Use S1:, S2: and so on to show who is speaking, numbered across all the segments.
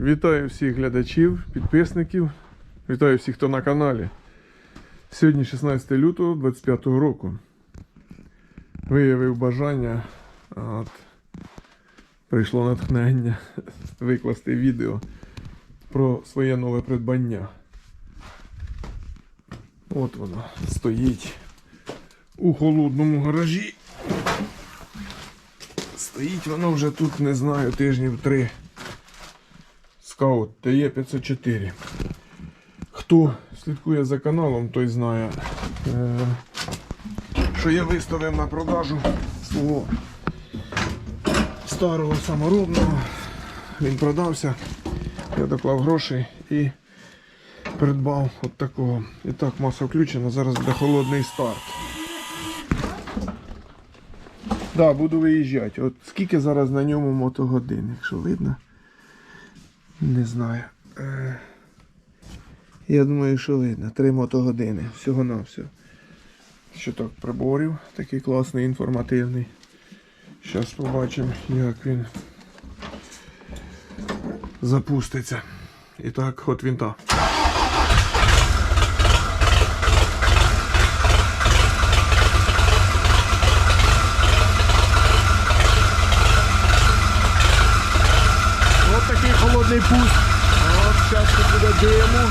S1: Вітаю всіх глядачів, підписників. Вітаю всіх, хто на каналі. Сьогодні 16 лютого 25 року. Виявив бажання. От, прийшло натхнення викласти відео про своє нове придбання. От воно стоїть у холодному гаражі. Стоїть воно вже тут, не знаю, тижнів три. Скаут ТЕ504. Хто слідкує за каналом, той знає, е, що я виставив на продажу свого старого саморобного. Він продався. Я доклав грошей і придбав от такого. І так, маса включена, зараз буде холодний старт. Да, буду виїжджати. От скільки зараз на ньому мотогодин, якщо видно. Не знаю. Е, Я думаю, що видно. Три мотогодини. Всього на все. Що так, приборів. Такий класний, інформативний. Зараз побачимо, як він запуститься. І так, ход вінта. Ось холодний пуст. От зараз тут буде диму.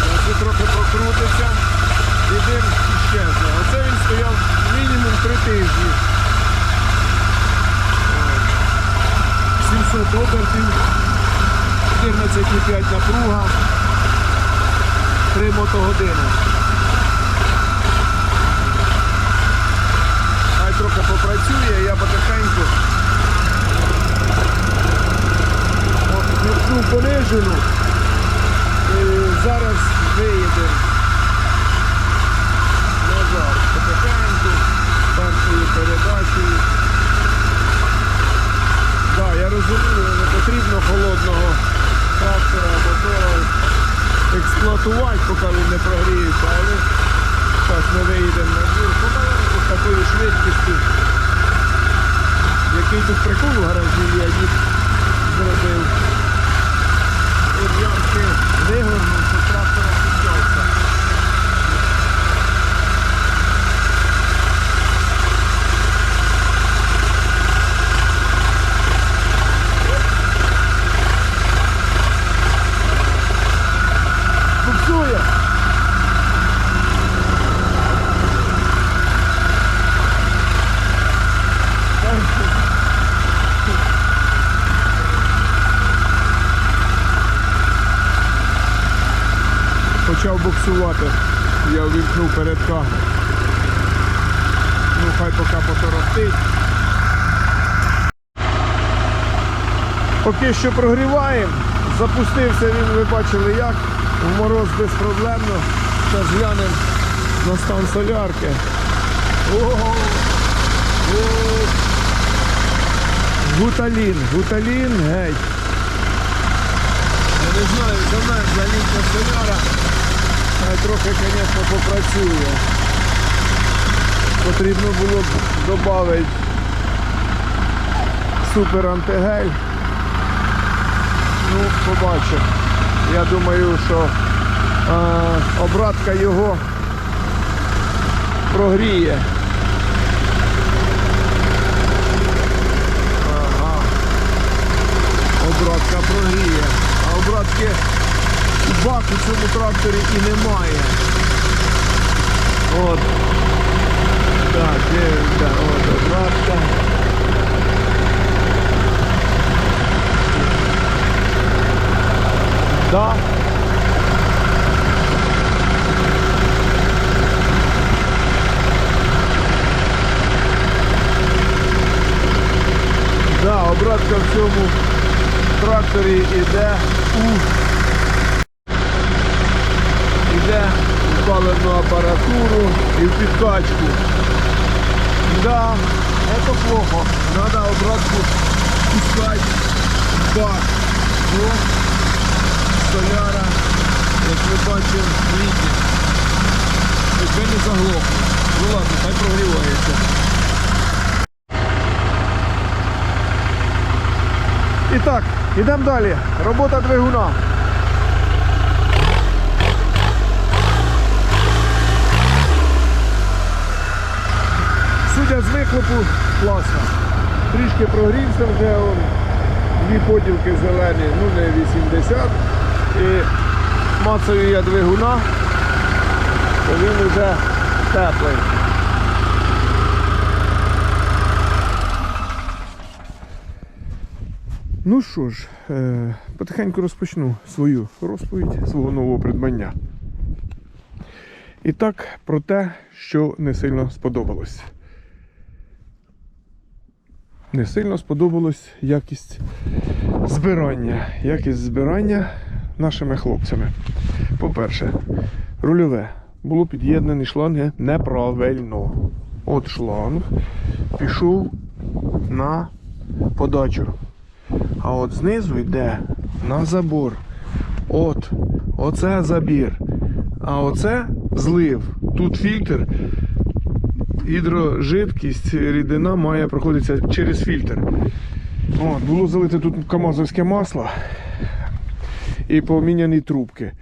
S1: Зараз трохи прокрутиться. І дим іщезне. Оце він стояв мінімум 3 тижні. 700 обертів, 14,5 напруга, 3 мотогодини. Хай трохи попрацює, я потихеньку Вімкнув понижену. Зараз виїдемо назад. Потихеньку, першою передачею. Я розумію, не потрібно холодного трактора, мотора експлуатувати, поки він не прогріється, але зараз ми виїдемо на двір. Помаленьку з такою швидкістю. Який тут прикол у гаражі я їх зробив. От ямки вигорнув, що трактора піднявся. Буксує. Почав буксувати. Я увімкнув передка. Ну хай поки поторохтить. Поки що прогріваємо. Запустився він, ви бачили як. В мороз безпроблемно. Зараз глянемо на стан солярки. Ого! Гуталін, гуталін, геть. Я не знаю, замерзла літня соляра. Трохи, звісно, попрацює. Потрібно було б додати супер антигель. Ну, побачимо. Я думаю, що е, обратка його прогріє. Ага. Обратка прогріє. А обратки бак у цьому тракторі і немає. От. Так, дивимося, от обратка. Да. Да, обратка в цьому тракторі йде у йде в паливну апаратуру і в підкачку. Да, это плохо. Надо обратку пускать бак. Ну, соляра, як ми бачимо, літня. Якби не заглохло. Ну ладно, хай прогрівається. І так, йдемо далі. Робота двигуна. Судя з вихлопу, класно. Трішки прогрівся вже он, дві поділки зелені, ну не 80. І мацаю я двигуна, то він вже теплий. Ну що ж, е, потихеньку розпочну свою розповідь свого нового придбання. І так, про те, що не сильно сподобалось. Не сильно сподобалась якість збирання. Якість збирання нашими хлопцями. По-перше, рульове було під'єднані шланги неправильно. От шланг пішов на подачу. А от знизу йде на забор. От, оце забір. А оце злив. Тут фільтр. Гідрожидкість, рідина має проходитися через фільтр. От, було залите тут камазовське масло і поміняні трубки.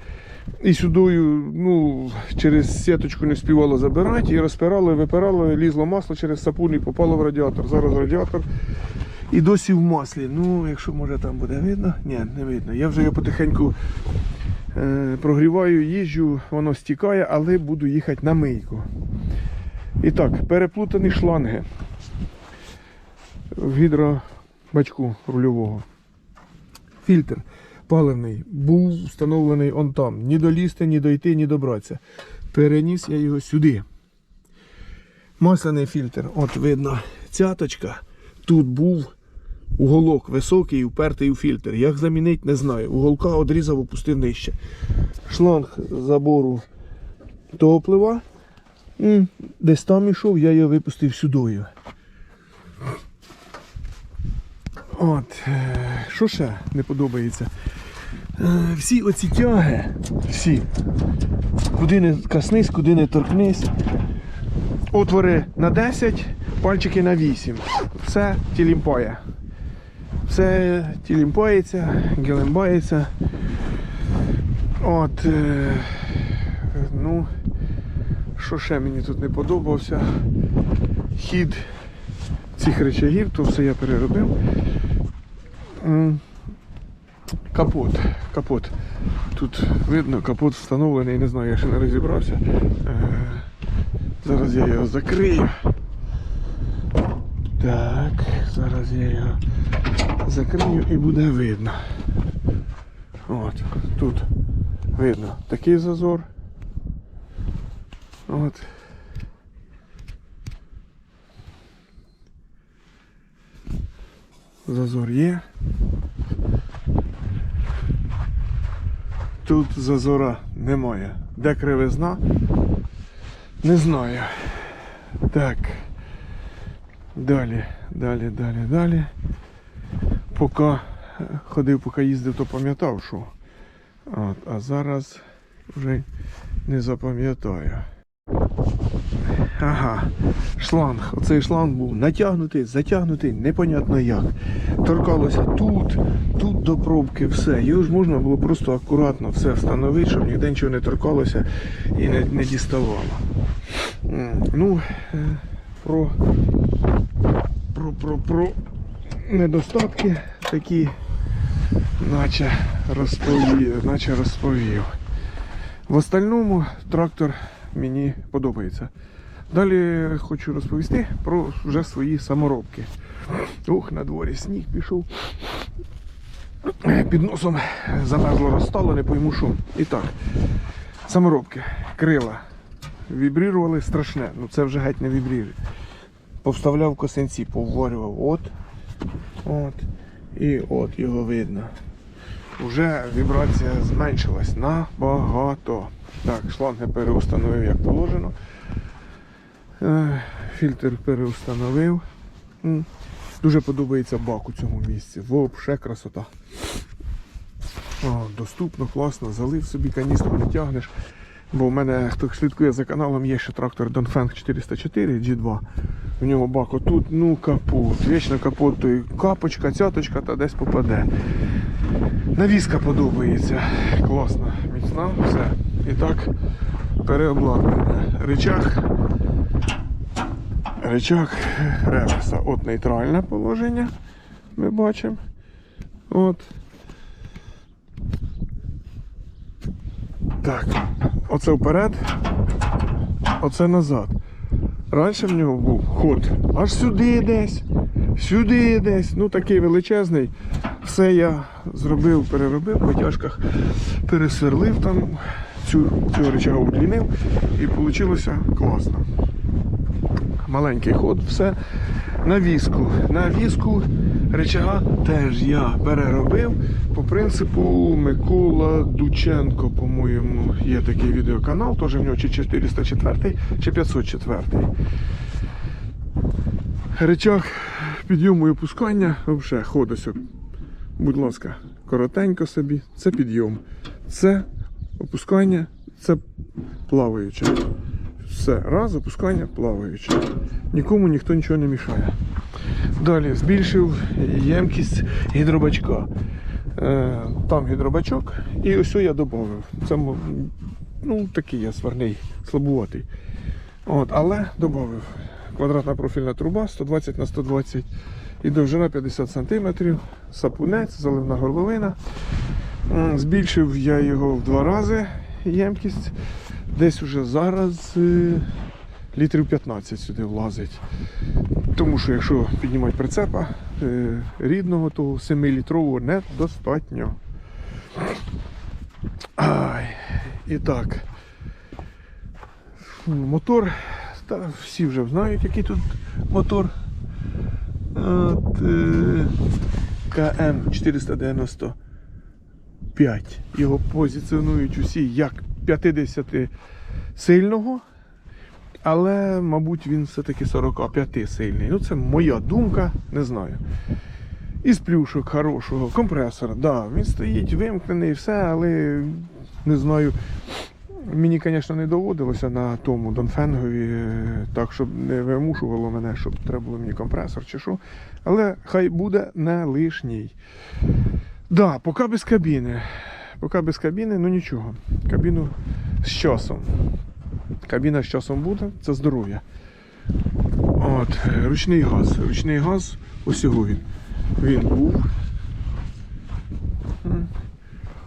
S1: І сюдою, ну, через сіточку не співало забирати, і розпирало, випирало, лізло масло через сапун і попало в радіатор. Зараз радіатор і досі в маслі. Ну, якщо може там буде видно, ні, не видно. Я вже його потихеньку е, прогріваю, їжджу, воно стікає, але буду їхати на мийку. І так, переплутані шланги в гідробачку рульового. Фільтр паливний був встановлений он там. Ні долізти, ні дойти, ні добратися. Переніс я його сюди. Масляний фільтр, от видно, цяточка. Тут був уголок високий, упертий у фільтр. Як замінити, не знаю. Уголка одрізав, опустив нижче. Шланг забору топлива. М, Десь там ішов, я його випустив сюдою. От, е, що ще не подобається? Е, Всі оці тяги, всі, куди не коснись, куди не торкнись. Отвори на 10, пальчики на 8. Все тілімпає. Все тілімпається, гелембається. От, е, що ще мені тут не подобався? Хід цих речагів, то все я переробив. Капот. Капот. Тут видно, капот встановлений, не знаю, я ще не розібрався. Е, Зараз я його закрию. Так, зараз я його закрию і буде видно. От, тут видно такий зазор. От. Зазор є. Тут зазора немає. Де кривизна? Не знаю. Так. Далі, далі, далі, далі. Поки е, ходив, поки їздив, то пам'ятав, що. От, а зараз вже не запам'ятаю. Ага, шланг. Оцей шланг був натягнутий, затягнутий, непонятно як. Торкалося тут, тут до пробки, все. Його ж можна було просто акуратно все встановити, щоб ніде нічого не торкалося і не, не діставало. Ну, е, про, про, про, про недостатки такі, наче розповів, наче розповів. В остальному трактор мені подобається. Далі хочу розповісти про вже свої саморобки. Ух, на дворі сніг пішов. Під носом замерзло розстало, не пойму що. І так, саморобки, крила. Вібрірували страшне, ну це вже геть не вібрірує. Повставляв косинці, повворював. От, от, і от його видно. Уже вібрація зменшилась набагато. Так, шланги переустановив як положено. Е, Фільтр переустановив. Дуже подобається бак у цьому місці. Вообще красота. О, доступно, класно, залив собі каністру, не тягнеш. Бо в мене, хто слідкує за каналом, є ще трактор Dongfeng 404 G2. В нього бак отут, ну капот. Вічно капот, то і капочка, цяточка та десь попаде. Навіска подобається. Класно, міцна, все. І так, переобладнання. Речах. Речах реверса. От нейтральне положення. Ми бачимо. От. Так. Оце вперед. Оце назад. Раніше в нього був ход аж сюди десь, сюди десь. Ну такий величезний. Все я зробив, переробив по тяжках, пересверлив там, цю, цю речагу удлінив і вийшло класно. Маленький ход, все. На візку. На візку речага теж я переробив. По принципу Микола Дученко, по-моєму, є такий відеоканал, теж в нього чи 404 чи 504. Речах підйому і опускання, взагалі, ходиться. Будь ласка, коротенько собі, це підйом. Це опускання, це плаваюче. Все, раз, опускання, плаваюче. Нікому ніхто нічого не мішає. Далі збільшив ємкість гідробачка. Е, там гідробачок, і ось я додав. Це ну, такий я сварний, слабуватий. От, але додав. Квадратна профільна труба 120 на 120 і довжина 50 см, сапунець, заливна горловина. Збільшив я його в два рази ємкість. Десь уже зараз е, літрів 15 сюди влазить. Тому що якщо піднімати прицепа е, рідного, то 7-літрового недостатньо. І так. Мотор. Та всі вже знають, який тут мотор. От, е, КМ 495. Його позиціонують усі як 50 сильного, але, мабуть, він все-таки 45 сильний. Ну, це моя думка, не знаю. Із плюшок хорошого, компресор, да, він стоїть вимкнений, все, але не знаю. Мені, звісно, не доводилося на тому Донфенгові, е, так, щоб не вимушувало мене, щоб треба було мені компресор чи що. Але хай буде не лишній. Да, поки без кабіни. Поки без кабіни, ну нічого. Кабіну з часом. Кабіна з часом буде, це здоров'я. От, ручний газ. Ручний газ, ось його він. Він був.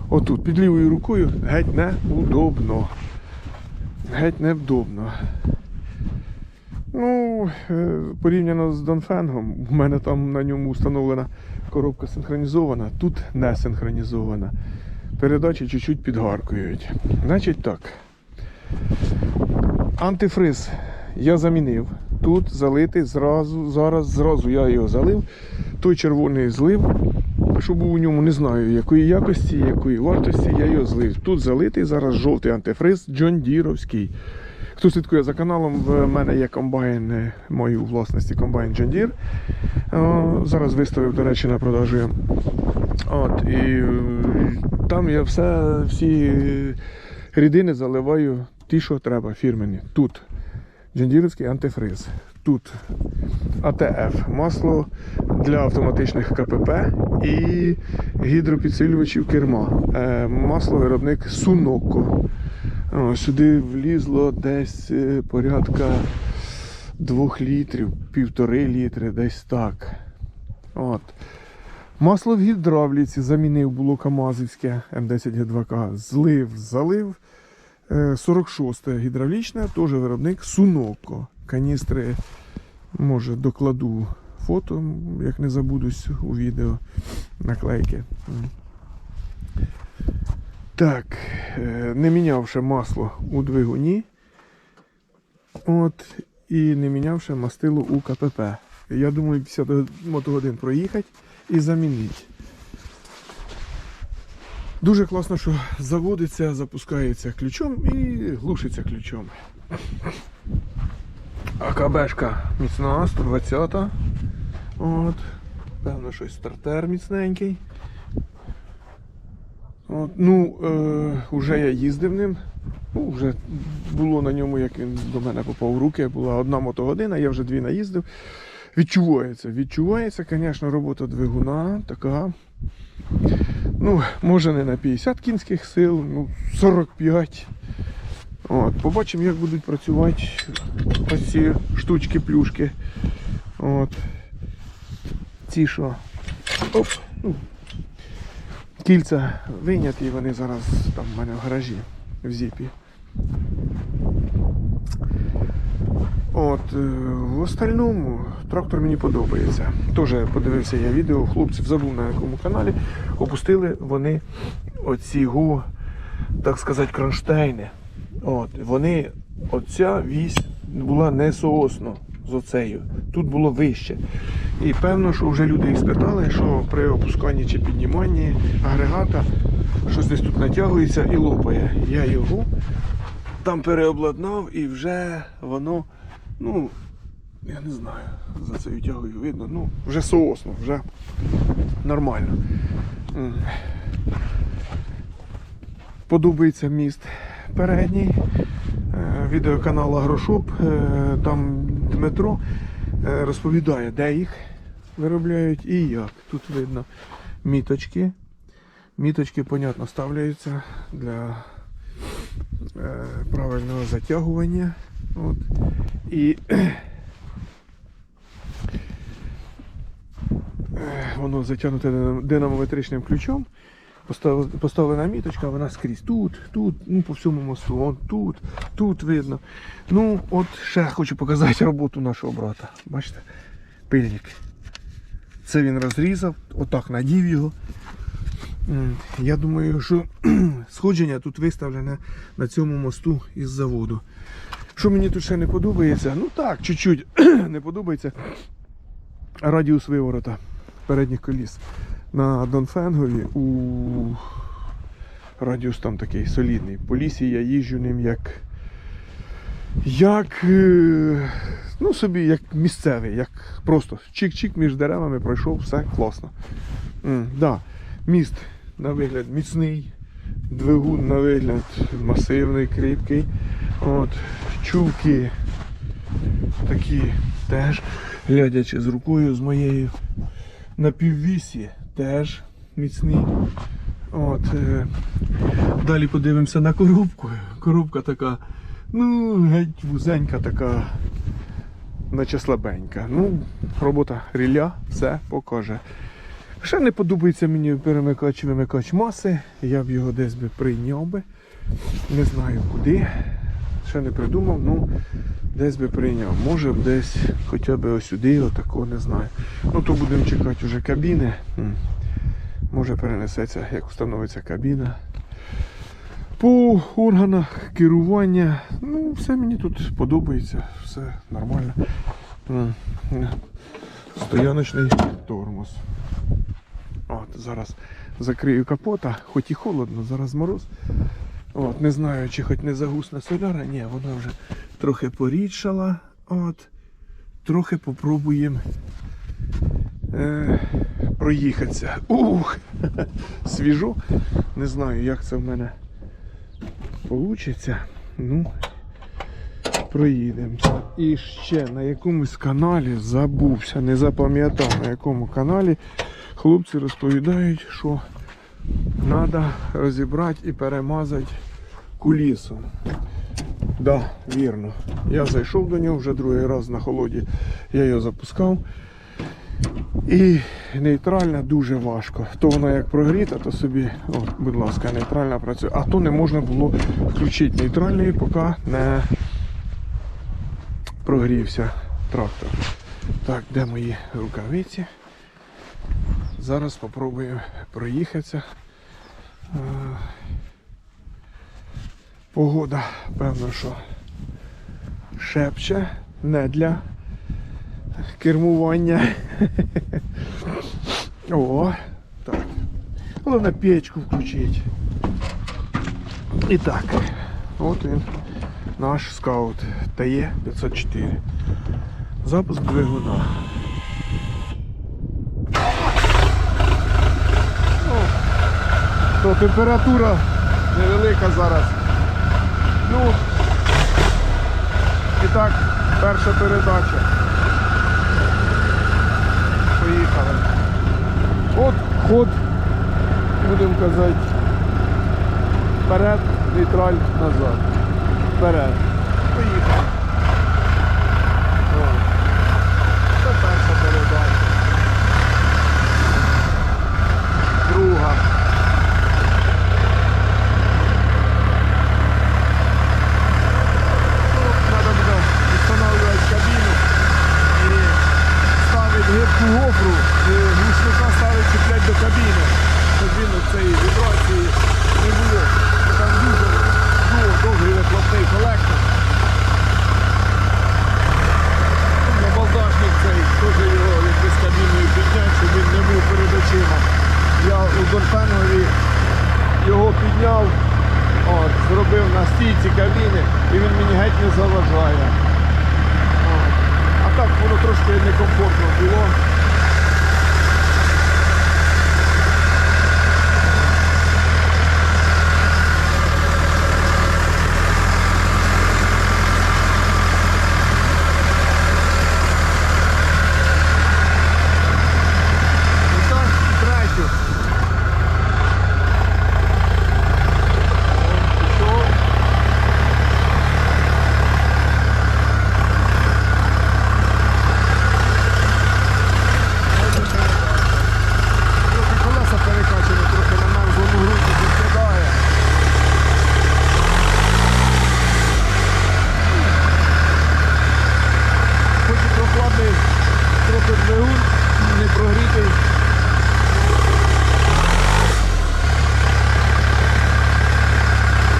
S1: Отут, під лівою рукою, геть неудобно. Геть невдобно. Ну, е, порівняно з Донфенгом, у мене там на ньому встановлена коробка синхронізована, тут не синхронізована. Передачі чуть-чуть підгаркують. Значить так. Антифриз я замінив. Тут залитий зразу, зараз зразу я його залив. Той червоний злив, що був у ньому, не знаю якої якості, якої вартості, я його злив. Тут залитий зараз жовтий антифриз Джон Діровський. Хто слідкує за каналом, в мене є комбайн, е, мої власності комбайн John Deere. Зараз виставив, до речі, на продажу. От, і е, там я все, всі рідини заливаю ті, що треба, фірмені. Тут джендірівський антифриз. Тут АТФ, масло для автоматичних КПП і гідропідсилювачів керма. Е, Масло виробник Суноко. Сюди влізло десь е, порядка 2 літрів, півтори літри, десь так. От. Масло в гідравліці замінив було Камазівське М10Г2К. Злив, залив. Е, 46 гідравлічне, теж виробник Суноко. Каністри, може, докладу фото, як не забудусь у відео наклейки. Так, е, не мінявши масло у двигуні. От, і не мінявши мастило у КПП. Я думаю, 50 мотогодин проїхати і замінити. Дуже класно, що заводиться, запускається ключом і глушиться ключом. АКБшка міцна, 120. От. Певно, щось стартер міцненький. От, ну, е, вже я їздив ним. Ну, вже було на ньому, як він до мене попав в руки, була одна мотогодина, я вже дві наїздив. Відчувається, відчувається, звісно, робота двигуна така. Ну, може не на 50 кінських сил, ну 45. От, побачимо, як будуть працювати ось ці штучки-плюшки. От. Ці що? Оп. Ну, кільця вийняті, вони зараз там в мене в гаражі в зіпі. От, е, в остальному трактор мені подобається. Теж подивився я відео, хлопців забув на якому каналі. Опустили вони оці го, так сказати, кронштейни. От, вони, оця вісь була не соосно з оцею. Тут було вище. І певно, що вже люди їх спитали, що при опусканні чи підніманні агрегата щось десь тут натягується і лопає. Я його там переобладнав і вже воно, ну, я не знаю, за це тягою видно, ну, вже соосно, вже нормально. Подобається міст передній. Е, Відеоканал Агрошоп. е, Там Дмитро е, розповідає, де їх виробляють і як. Тут видно міточки. Міточки, понятно, ставляються для правильного затягування. От. І е, воно затягнуте динамометричним ключом. Поставлена міточка, вона скрізь тут, тут, ну по всьому мосту, он тут, тут видно. Ну, от ще хочу показати роботу нашого брата. Бачите? Пильник. Це він розрізав, отак надів його. Я думаю, що сходження тут виставлене на цьому мосту із заводу. Що мені тут ще не подобається? Ну так, чуть-чуть не подобається. Радіус виворота передніх коліс. На Донфенгові у радіус там такий солідний. По лісі я їжджу ним як. Як. е, Ну, собі як місцевий, як просто чик-чик між деревами пройшов, все класно. М, да. Міст на вигляд міцний, двигун на вигляд масивний, кріпкий. От, чулки такі теж, глядячи з рукою з моєю на піввісі, теж міцні. От, е, далі подивимося на коробку. Коробка така, ну, геть вузенька така, наче слабенька. Ну, робота ріля, все покаже. Ще не подобається мені перемикач вимикач маси. Я б його десь би прийняв би. Не знаю куди. Ще не придумав, ну десь би прийняв. Може б десь хоча б ось сюди, отако, не знаю. Ну то будемо чекати вже кабіни. Може перенесеться, як встановиться кабіна. По органах керування, ну, все мені тут подобається, все нормально. Стояночний тормоз. От, зараз закрию капота, хоч і холодно, зараз мороз. От, не знаю, чи хоч не загусне соляра. Ні, вона вже трохи порідшала. От, трохи попробуємо е, проїхатися. Ух! Свіжо. Не знаю, як це в мене вийде. Ну, проїдемося. І ще на якомусь каналі забувся, не запам'ятав на якому каналі хлопці розповідають, що треба розібрати і перемазати кулісу. Да, вірно. Я зайшов до нього вже другий раз на холоді. Я його запускав. І нейтральна дуже важко. То вона як прогріта, то собі, о, будь ласка, нейтральна працює. А то не можна було включити нейтральний, поки не прогрівся трактор. Так, де мої рукавиці? Зараз спробуємо проїхатися. Погода, певно, що шепче, не для кермування. О, так. Головне печку включити. І так, от він, наш скаут ТЕ 504. Запуск двигуна. О, температура невелика зараз. Ну, і так, перша передача. Поїхали. От ход, будемо казати, вперед, нейтраль, назад. Вперед. Поїхали. О, Це перша передача. Друга. Ну, Надо буде встановлювати кабіну і ставити гибку гофру, і глушника ставити чіплять до кабіни, щоб він цієї вібрації не було. Там дуже ну, довгий вихлопний колектор. На балдашник цей теж його якось кабіною підняти, щоб він не був перед очима. Я у Донфенгові його підняв, от, зробив на стійці кабіни і він мені геть не заважає. От. А так воно трошки некомфортно було. І так, третю. Пішов. Трохи колеса перекачені, трохи на мерзлому грунті підкидає. Хоч і прохладний трохи двигун, не прогрітий.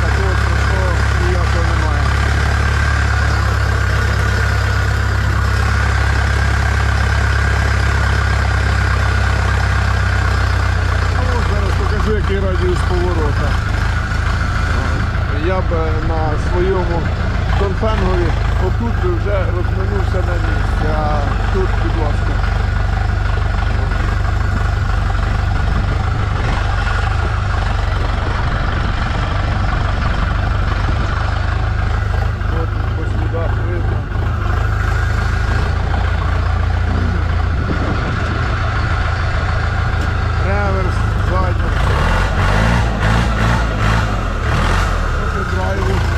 S1: Такого страшного ніякого немає. Ну, зараз покажу, який радіус поворота. Я б е, на своєму Донфенгові отут вже розминувся на місці, а тут, будь ласка. От по слідах видно. Реверс, задній. Трохи драйву.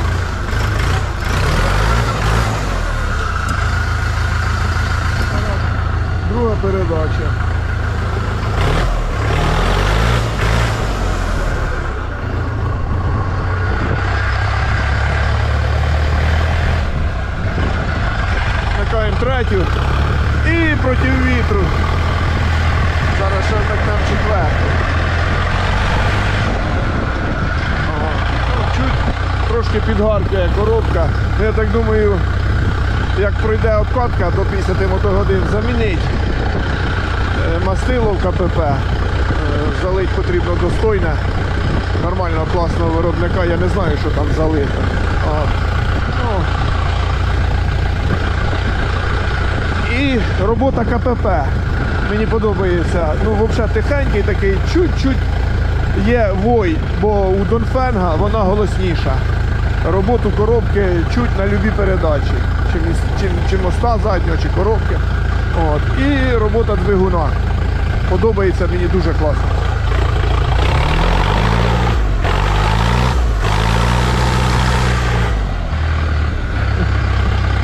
S1: Друга передача. Вмикаємо третю і проти вітру. Зараз ще вмикнемо четверту. Ну, Чуть трошки підгаркає коробка. Я так думаю, як пройде обкатка до 50 мотогодин, замінить е, мастило в КПП. Е, Залить потрібно достойне, нормального класного виробника. Я не знаю, що там залито. От. Ну, І робота КПП. Мені подобається. Ну, взагалі тихенький такий, чуть-чуть є вой, бо у Донфенга вона голосніша. Роботу коробки чуть на любі передачі. Чи, міс- чи, чи моста заднього, чи коробки. От. І робота двигуна. Подобається мені дуже класно.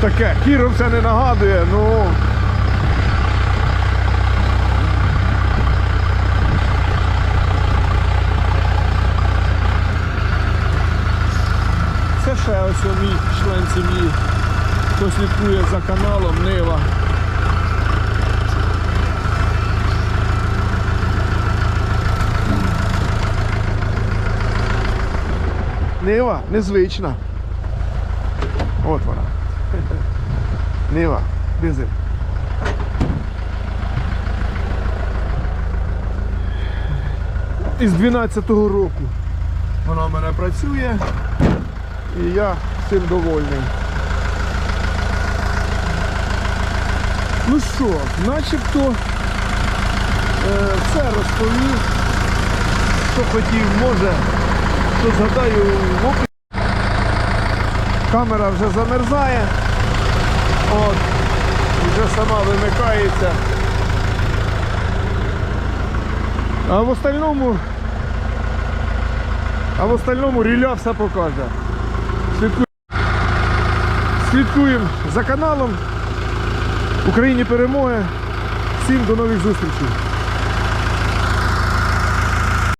S1: Таке, Кіров це не нагадує, ну. Це ще ось мій член сім'ї, хто слідкує за каналом Нива. Нива незвична. От вона. Нива, дизель. Із 12-го року вона в мене працює і я цим довольний. Ну що, начебто е, все розповів, що хотів, може, що згадаю в описі. Камера вже замерзає. От. Вже сама вимикається. А в остальному. А в остальному ріля все покаже. Слідкуємо. Слідкуємо за каналом. Україні перемоги. Всім до нових зустрічей.